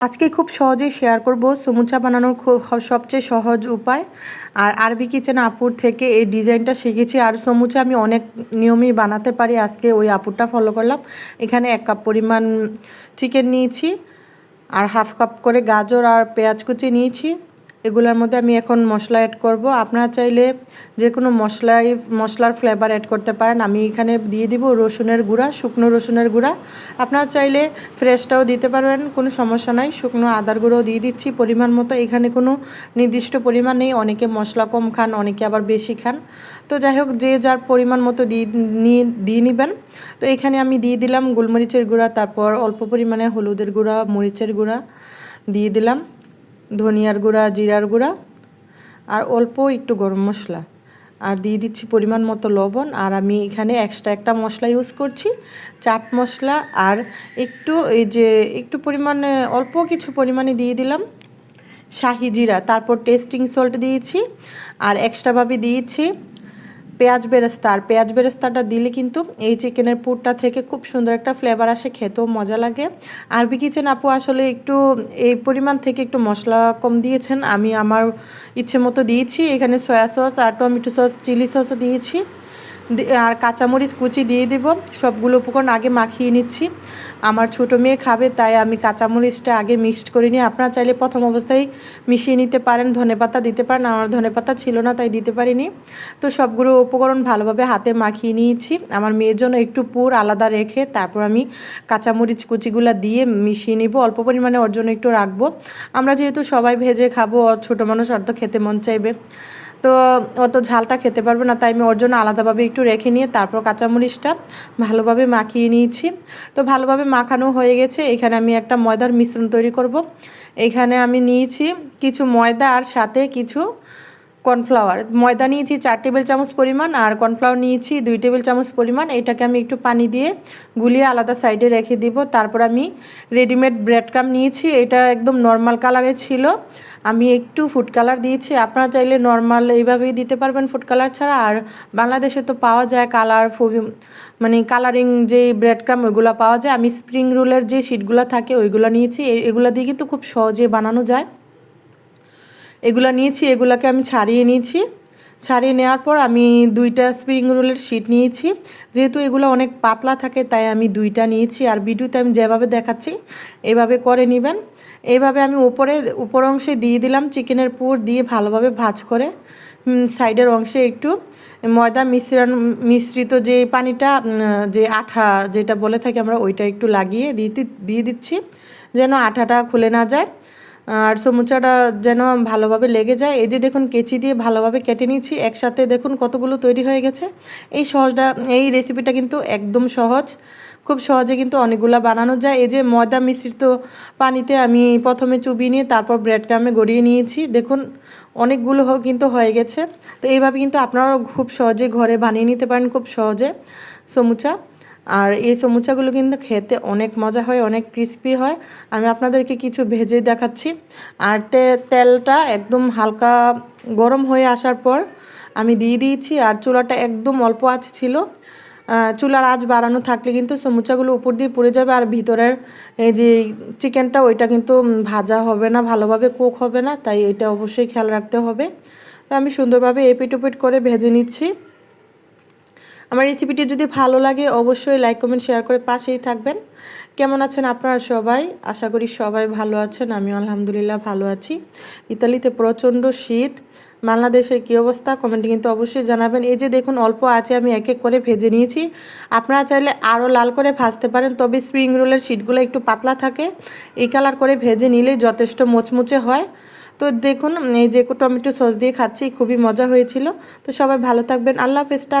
আজকে খুব সহজেই শেয়ার করব। সমুচা বানানোর খুব সবচেয়ে সহজ উপায়। আর আরবি কিচেন আপুর থেকে এই ডিজাইনটা শিখেছি। আর সমুচা আমি অনেক নিয়মই বানাতে পারি। আজকে ওই আপুরটা ফলো করলাম। এখানে এক কাপ পরিমাণ চিকেন নিয়েছি। আর হাফ কাপ করে গাজর আর পেঁয়াজ কুচি নিয়েছি। এগুলোর মধ্যে আমি এখন মশলা অ্যাড করব। আপনারা চাইলে যে কোনো মশলাই, মশলার ফ্লেভার অ্যাড করতে পারেন। আমি এখানে দিয়ে দিব রসুনের গুঁড়া, শুকনো রসুনের গুঁড়া। আপনারা চাইলে ফ্রেশটাও দিতে পারবেন, কোনো সমস্যা নাই। শুকনো আদার গুঁড়োও দিয়ে দিচ্ছি পরিমাণ মতো। এখানে কোনো নির্দিষ্ট পরিমাণ নেই। অনেকে মশলা কম খান, অনেকে আবার বেশি খান। তো যাই হোক, যে যার পরিমাণ মতো দিয়ে দিয়ে নেবেন। তো এখানে আমি দিয়ে দিলাম গোলমরিচের গুঁড়া, তারপর অল্প পরিমাণে হলুদের গুঁড়া, মরিচের গুঁড়া দিয়ে দিলাম। ধনিয়ার গুঁড়া, জিরার গুঁড়া আর অল্প একটু গরম মশলা। আর দিয়ে দিচ্ছি পরিমাণ মতো লবণ আর আমি এখানে এক্সট্রা একটা মশলা ইউজ করছি, চাট মশলা আর একটু এই যে একটু পরিমাণে, অল্প কিছু পরিমাণে দিয়ে দিলাম শাহি জিরা। তারপর টেস্টিং সল্ট দিয়েছি আর এক্সট্রাভাবে দিয়েছি পেঁয়াজ বেরেস্তা। আর পেঁয়াজ বেরেস্তাটা দিলে কিন্তু এই চিকেনের পুরটা থেকে খুব সুন্দর একটা ফ্লেভার আসে, খেতেও মজা লাগে। আর আরবি কিচেন আপু আসলে একটু এই পরিমাণ থেকে একটু মশলা কম দিয়েছেন। আমি আমার ইচ্ছে মতো দিয়েছি। এখানে সয়া সস আর টমেটো সস চিলি সসও দিয়েছি। আর কাঁচামরিচ কুচি দিয়ে দেব। সবগুলো উপকরণ আগে মাখিয়ে নিচ্ছি। আমার ছোটো মেয়ে খাবে, তাই আমি কাঁচামরিচটা আগে মিক্সড করে নিই। আপনারা চাইলে প্রথম অবস্থায় মিশিয়ে নিতে পারেন ধনেপাতা দিতে পারেন। আমার ধনেপাতা ছিল না, তাই দিতে পারিনি। তো সবগুলো উপকরণ ভালোভাবে হাতে মাখিয়ে নিয়েছি। আমার মেয়ের জন্য একটু পুর আলাদা রেখে তারপর আমি কাঁচামরিচ কুচিগুলো দিয়ে মিশিয়ে নিব। অল্প পরিমাণে ওর জন্য একটু রাখব। আমরা যেহেতু সবাই ভেজে খাব ছোটো মানুষ অর্ধ খেতে মন চাইবে। তো অত ঝালটা খেতে পারবে না, তাই আমি ওর জন্য আলাদাভাবে একটু রেখে নিয়ে তারপর কাঁচামরিচটা ভালোভাবে মাখিয়ে নিয়েছি। তো ভালোভাবে মাখানো হয়ে গেছে, এখানে আমি একটা ময়দার মিশ্রণ তৈরি করব। এখানে আমি নিয়েছি কিছু ময়দা আর সাথে কিছু কর্নফ্লাওয়ার। ময়দা নিয়েছি চার টেবিল চামচ পরিমাণ আর কর্নফ্লাওয়ার নিয়েছি দুই টেবিল চামচ পরিমাণ। এটাকে আমি একটু পানি দিয়ে গুলিয়ে আলাদা সাইডে রেখে দিব। তারপর আমি রেডিমেড ব্রেড ক্রাম নিয়েছি। এটা একদম নর্মাল কালারে ছিল। আমি একটু ফুড কালার দিয়েছি। আপনারা চাইলে নর্মাল এইভাবেই দিতে পারবেন ফুড কালার ছাড়া। আর বাংলাদেশে তো পাওয়া যায় কালার মানে কালারিং যে ব্রেড ক্রাম, ওইগুলো পাওয়া যায়। আমি স্প্রিং রোলের যে শিটগুলো থাকে, ওইগুলো নিয়েছি। এগুলো দিয়ে কিন্তু খুব সহজে বানানো যায়। এগুলো নিয়েছি, এগুলোকে আমি ছাড়িয়ে নিয়েছি। ছাড়িয়ে নেওয়ার পর আমি দুইটা স্প্রিং রোলের শিট নিয়েছি। যেহেতু এগুলো অনেক পাতলা থাকে, তাই আমি দুইটা নিয়েছি। আর ভিডিওতে আমি যেভাবে দেখাচ্ছি, এভাবে করে নেবেন। এইভাবে আমি উপরে, উপর অংশে দিয়ে দিলাম চিকেনের পুর দিয়ে ভালোভাবে ভাজ করে। সাইডের অংশে একটু ময়দা মিশ্রণ, মিশ্রিত যে পানিটা যে আঠা যেটা বলে থাকি আমরা, ওইটা একটু লাগিয়ে দিতে, দিয়ে দিচ্ছি। যেন আঠাটা খুলে না যায়। আর সমুচাটা যেন ভালোভাবে লেগে যায়। এই যে দেখুন, কেচি দিয়ে ভালোভাবে কেটে নিয়েছি। একসাথে দেখুন কতগুলো তৈরি হয়ে গেছে। এই সহজটা, এই রেসিপিটা কিন্তু একদম সহজ। খুব সহজে কিন্তু অনেকগুলো বানানো যায়। এই যে ময়দা মিশ্রিত পানিতে আমি প্রথমে চুবিয়ে নিয়ে তারপর ব্রেড ক্রামে গড়িয়ে নিয়েছি। দেখুন, অনেকগুলো কিন্তু হয়ে গেছে। তো এইভাবে কিন্তু আপনারাও খুব সহজে ঘরে বানিয়ে নিতে পারেন, খুব সহজে। সমুচা আর এই সমুচাগুলো কিন্তু খেতে অনেক মজা হয়, অনেক ক্রিস্পি হয়। আমি আপনাদেরকে কিছু ভেজে দেখাচ্ছি। আর তে, তেলটা একদম হালকা গরম হয়ে আসার পর আমি দিয়ে দিয়েছি আর চুলাটা একদম অল্প আছে ছিল। চুলার আঁচ বাড়ানো থাকলে কিন্তু সমুচাগুলো উপর দিয়ে পড়ে যাবে আর ভিতরের এই যে চিকেনটা ওইটা কিন্তু ভাজা হবে না, ভালোভাবে কুক হবে না, তাই এটা অবশ্যই খেয়াল রাখতে হবে। তো আমি সুন্দরভাবে এপিট ওপিট করে ভেজে নিচ্ছি। আমার রেসিপিটি যদি ভালো লাগে, অবশ্যই লাইক কমেন্ট শেয়ার করে পাশেই থাকবেন। কেমন আছেন আপনারা সবাই? আশা করি সবাই ভালো আছেন আমি আলহামদুলিল্লাহ ভালো আছি। ইতালিতে প্রচণ্ড শীত, বাংলাদেশের কী অবস্থা? কমেন্টে কিন্তু অবশ্যই জানাবেন। এই যে দেখুন, অল্প আছে আমি এক এক করে ভেজে নিয়েছি। আপনারা চাইলে আরও লাল করে ভাজতে পারেন, তবে স্প্রিং রোলের শিটগুলো একটু পাতলা থাকে। এই কালার করে ভেজে নিলেই যথেষ্ট মোচমুচে হয়। তো দেখুন, এই যে টমেটো সস দিয়ে খাচ্ছি, খুবই মজা হয়েছিল। তো সবাই ভালো থাকবেন। আল্লাহ হাফেজটা